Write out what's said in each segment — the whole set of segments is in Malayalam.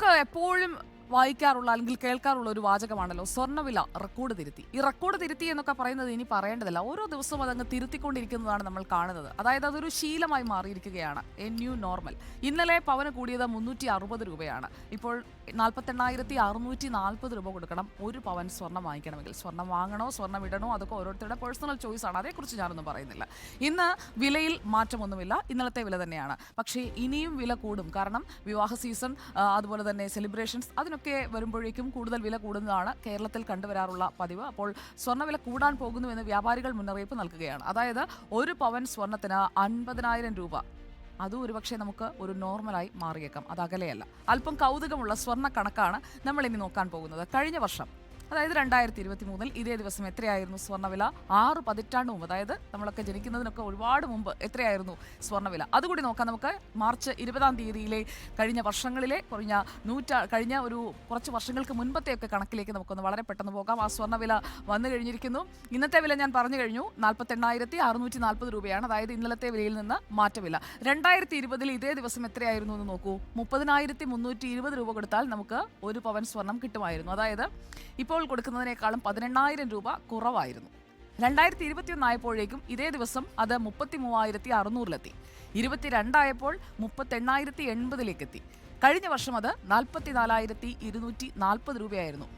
നമുക്ക് എപ്പോഴും വായിക്കാറുള്ള അല്ലെങ്കിൽ കേൾക്കാറുള്ള ഒരു വാചകമാണല്ലോ സ്വർണവില റെക്കോർഡ് തിരുത്തി. ഈ റെക്കോർഡ് തിരുത്തി എന്നൊക്കെ പറയുന്നത് ഇനി പറയേണ്ടതില്ല. ഓരോ ദിവസവും അതങ്ങ് തിരുത്തിക്കൊണ്ടിരിക്കുന്നതാണ് നമ്മൾ കാണുന്നത്. അതായത് അതൊരു ശീലമായി മാറിയിരിക്കുകയാണ്. എ ന്യൂ നോർമൽ ഇന്നലെ പവന് കൂടിയത് മുന്നൂറ്റി അറുപത് രൂപയാണ്. ഇപ്പോൾ നാൽപ്പത്തെണ്ണായിരത്തി അറുന്നൂറ്റി നാൽപ്പത് രൂപ കൊടുക്കണം. ഒരു പവൻ സ്വർണം വാങ്ങിക്കണമെങ്കിൽ. സ്വർണം വാങ്ങണോ സ്വർണം ഇടണോ അതൊക്കെ ഓരോരുത്തരുടെ പേഴ്സണൽ ചോയ്സ് ആണ്. അതേക്കുറിച്ച് ഞാനൊന്നും പറയുന്നില്ല. ഇന്ന് വിലയിൽ മാറ്റമൊന്നുമില്ല. ഇന്നലത്തെ വില തന്നെയാണ്. പക്ഷേ ഇനിയും വില കൂടും. കാരണം വിവാഹ സീസൺ അതുപോലെ തന്നെ സെലിബ്രേഷൻസ് അതിനൊക്കെ വരുമ്പോഴേക്കും കൂടുതൽ വില കൂടുന്നതാണ് കേരളത്തിൽ കണ്ടുവരാറുള്ള പതിവ്. അപ്പോൾ സ്വർണവില കൂടാൻ പോകുന്നുവെന്ന് വ്യാപാരികൾ മുന്നറിയിപ്പ് നൽകുകയാണ്. അതായത് ഒരു പവൻ സ്വർണത്തിന് അൻപതിനായിരം രൂപ. അതും ഒരുപക്ഷെ നമുക്ക് ഒരു നോർമലായി മാറിയേക്കാം. അത് അകലെയല്ല. അല്പം കൗതുകമുള്ള സ്വർണ കണക്കാണ് നമ്മൾ ഇനി നോക്കാൻ പോകുന്നത്. കഴിഞ്ഞ വർഷം അതായത് രണ്ടായിരത്തി ഇരുപത്തി മൂന്നിൽ ഇതേ ദിവസം എത്രയായിരുന്നു സ്വർണവില ആറ് പതിറ്റാണ്ട് മുമ്പ് അതായത് നമ്മളൊക്കെ ജനിക്കുന്നതിനൊക്കെ ഒരുപാട് മുമ്പ് എത്രയായിരുന്നു സ്വർണവില അതുകൂടി നോക്കാം നമുക്ക്. മാർച്ച് ഇരുപതാം തീയതിയിലെ കഴിഞ്ഞ വർഷങ്ങളിലെ കുറഞ്ഞ നൂറ്റാ കഴിഞ്ഞ ഒരു കുറച്ച് വർഷങ്ങൾക്ക് മുൻപത്തെയൊക്കെ കണക്കിലേക്ക് നമുക്കൊന്ന് വളരെ പെട്ടെന്ന് പോകാം. ആ സ്വർണവില വന്നു കഴിഞ്ഞിരിക്കുന്നു. ഇന്നത്തെ വില ഞാൻ പറഞ്ഞു കഴിഞ്ഞു. നാൽപ്പത്തെണ്ണായിരത്തി അറുന്നൂറ്റി നാൽപ്പത് രൂപയാണ്. അതായത് ഇന്നലത്തെ വിലയിൽ നിന്ന് മാറ്റമില്ല രണ്ടായിരത്തി ഇരുപതിൽ ഇതേ ദിവസം എത്രയായിരുന്നു എന്ന് നോക്കൂ. മുപ്പതിനായിരത്തി മുന്നൂറ്റി ഇരുപത് രൂപ കൊടുത്താൽ നമുക്ക് ഒരു പവൻ സ്വർണം കിട്ടുമായിരുന്നു. അതായത് ഇപ്പോൾ കൊടുക്കുന്നതിനേക്കാളും പതിനെണ്ണായിരം രൂപ കുറവായിരുന്നു. രണ്ടായിരത്തി ഇരുപത്തിയൊന്ന് ആയപ്പോഴേക്കും ഇതേ ദിവസം അത് മുപ്പത്തി മൂവായിരത്തി അറുന്നൂറിലെത്തി ഇരുപത്തിരണ്ടായപ്പോൾ മുപ്പത്തെണ്ണായിരത്തി എൺപതിലേക്കെത്തി കഴിഞ്ഞ വർഷം അത് നാൽപ്പത്തി നാലായിരത്തി ഇരുന്നൂറ്റി നാൽപ്പത് രൂപയായിരുന്നു.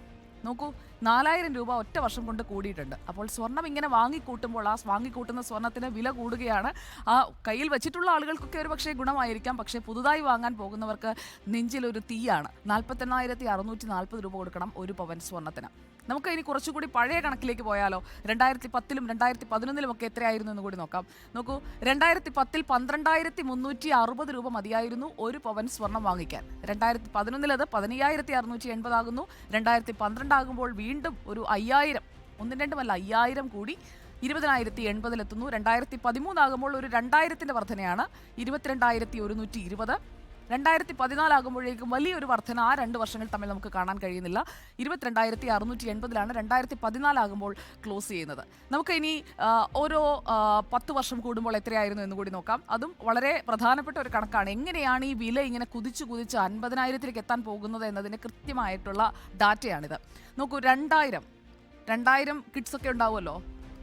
നോക്കൂ നാലായിരം രൂപ ഒറ്റ വർഷം കൊണ്ട് കൂടിയിട്ടുണ്ട്. അപ്പോൾ സ്വർണം ഇങ്ങനെ വാങ്ങിക്കൂട്ടുമ്പോൾ ആ വാങ്ങിക്കൂട്ടുന്ന സ്വർണത്തിന് വില കൂടുകയാണ്. ആ കയ്യിൽ വെച്ചിട്ടുള്ള ആളുകൾക്കൊക്കെ ഒരു പക്ഷേ ഗുണമായിരിക്കാം. പക്ഷേ പുതുതായി വാങ്ങാൻ പോകുന്നവർക്ക് നെഞ്ചിലൊരു തീയാണ്. നാൽപ്പത്തെണ്ണായിരത്തി അറുന്നൂറ്റി നാൽപ്പത് രൂപ കൊടുക്കണം ഒരു പവൻ സ്വർണത്തിന്. നമുക്ക് ഇനി കുറച്ചുകൂടി പഴയ കണക്കിലേക്ക് പോയാലോ? രണ്ടായിരത്തി പത്തിലും രണ്ടായിരത്തി പതിനൊന്നിലും ഒക്കെ എത്രയായിരുന്നു എന്ന് കൂടി നോക്കാം. നോക്കൂ രണ്ടായിരത്തി പത്തിൽ പന്ത്രണ്ടായിരത്തി മുന്നൂറ്റി അറുപത് രൂപ മതിയായിരുന്നു ഒരു പവൻ സ്വർണം വാങ്ങിക്കാൻ. രണ്ടായിരത്തി പതിനൊന്നിൽ അത് പതിനയ്യായിരത്തി അറുന്നൂറ്റി എൺപതാകുന്നു രണ്ടായിരത്തി പന്ത്രണ്ടാകുമ്പോൾ വീണ്ടും ഒരു അയ്യായിരം ഒന്നും രണ്ടുമല്ല അയ്യായിരം കൂടി ഇരുപതിനായിരത്തി എൺപതിലെത്തുന്നു. രണ്ടായിരത്തി പതിമൂന്നാകുമ്പോൾ ഒരു രണ്ടായിരത്തിന്റെ വർധനയാണ്. ഇരുപത്തിരണ്ടായിരത്തി ഒരുന്നൂറ്റി ഇരുപത്. രണ്ടായിരത്തി പതിനാലാകുമ്പോഴേക്കും വലിയൊരു വർധന. ആ രണ്ട് വർഷങ്ങൾ തമ്മിൽ നമുക്ക് കാണാൻ കഴിയുന്നില്ല. ഇരുപത്തിരണ്ടായിരത്തി അറുന്നൂറ്റി എൺപതിലാണ് രണ്ടായിരത്തി പതിനാലാകുമ്പോൾ ക്ലോസ് ചെയ്യുന്നത്. നമുക്ക് ഇനി ഓരോ പത്ത് വർഷം കൂടുമ്പോൾ എത്രയായിരുന്നു എന്ന് കൂടി നോക്കാം. അതും വളരെ പ്രധാനപ്പെട്ട ഒരു കണക്കാണ്. എങ്ങനെയാണ് ഈ വില ഇങ്ങനെ കുതിച്ചു കുതിച്ച് അൻപതിനായിരത്തിലേക്ക് എത്താൻ പോകുന്നത് എന്നതിന് കൃത്യമായിട്ടുള്ള ഡാറ്റയാണിത്. നോക്കൂ രണ്ടായിരം രണ്ടായിരം കിഡ്സ് ഒക്കെ ഉണ്ടാവുമല്ലോ?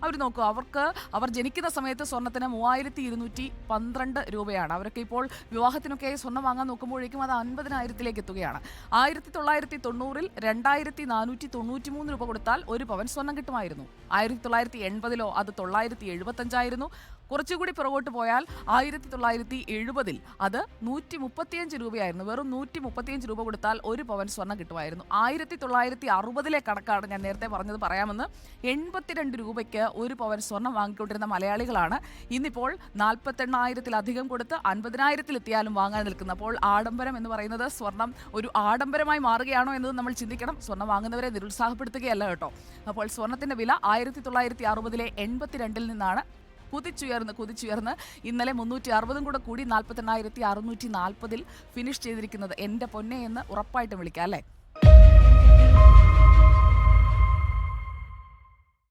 അവർ നോക്കൂ അവർക്ക് അവർ ജനിക്കുന്ന സമയത്ത് സ്വർണത്തിന് മൂവായിരത്തി ഇരുന്നൂറ്റി പന്ത്രണ്ട് രൂപയാണ്. അവരൊക്കെ ഇപ്പോൾ വിവാഹത്തിനൊക്കെ സ്വർണം വാങ്ങാൻ നോക്കുമ്പോഴേക്കും അത് അൻപതിനായിരത്തിലേക്ക് എത്തുകയാണ്. ആയിരത്തി തൊള്ളായിരത്തി തൊണ്ണൂറിൽ രണ്ടായിരത്തി നാനൂറ്റി തൊണ്ണൂറ്റി മൂന്ന് രൂപ കൊടുത്താൽ ഒരു പവൻ സ്വർണം കിട്ടുമായിരുന്നു. ആയിരത്തി തൊള്ളായിരത്തി എൺപതിലോ അത് തൊള്ളായിരത്തി എഴുപത്തഞ്ചായിരുന്നു കുറച്ചുകൂടി പുറകോട്ട് പോയാൽ ആയിരത്തി തൊള്ളായിരത്തി എഴുപതിൽ അത് നൂറ്റി മുപ്പത്തിയഞ്ച് രൂപയായിരുന്നു. വെറും നൂറ്റി മുപ്പത്തിയഞ്ച് രൂപ കൊടുത്താൽ ഒരു പവൻ സ്വർണം കിട്ടുമായിരുന്നു. ആയിരത്തി തൊള്ളായിരത്തി അറുപതിലെ കണക്കാണ് ഞാൻ നേരത്തെ പറഞ്ഞത്. പറയാമെന്ന് എൺപത്തിരണ്ട് രൂപയ്ക്ക് ഒരു പവൻ സ്വർണം വാങ്ങിക്കൊണ്ടിരുന്ന മലയാളികളാണ്. ഇന്നിപ്പോൾ നാൽപ്പത്തെണ്ണായിരത്തിലധികം കൊടുത്ത് അൻപതിനായിരത്തിലെത്തിയാലും വാങ്ങാൻ നിൽക്കുന്നത് അപ്പോൾ ആഡംബരം എന്ന് പറയുന്നത് സ്വർണം ഒരു ആഡംബരമായി മാറുകയാണോ എന്നത് നമ്മൾ ചിന്തിക്കണം. സ്വർണം വാങ്ങുന്നവരെ നിരുത്സാഹപ്പെടുത്തുകയല്ല കേട്ടോ. അപ്പോൾ സ്വർണത്തിന്റെ വില ആയിരത്തി തൊള്ളായിരത്തി അറുപതിലെ എൺപത്തിരണ്ടിൽ നിന്നാണ് കുതിച്ചുയർന്ന് കുതിച്ചുയർന്ന് ഇന്നലെ മുന്നൂറ്റി അറുപതും കൂടെ കൂടി നാൽപ്പത്തെണ്ണായിരത്തി അറുന്നൂറ്റി നാൽപ്പതിൽ ഫിനിഷ് ചെയ്തിരിക്കുന്നത് എന്റെ പൊന്നെ എന്ന് ഉറപ്പായിട്ടും വിളിക്കാം അല്ലേ?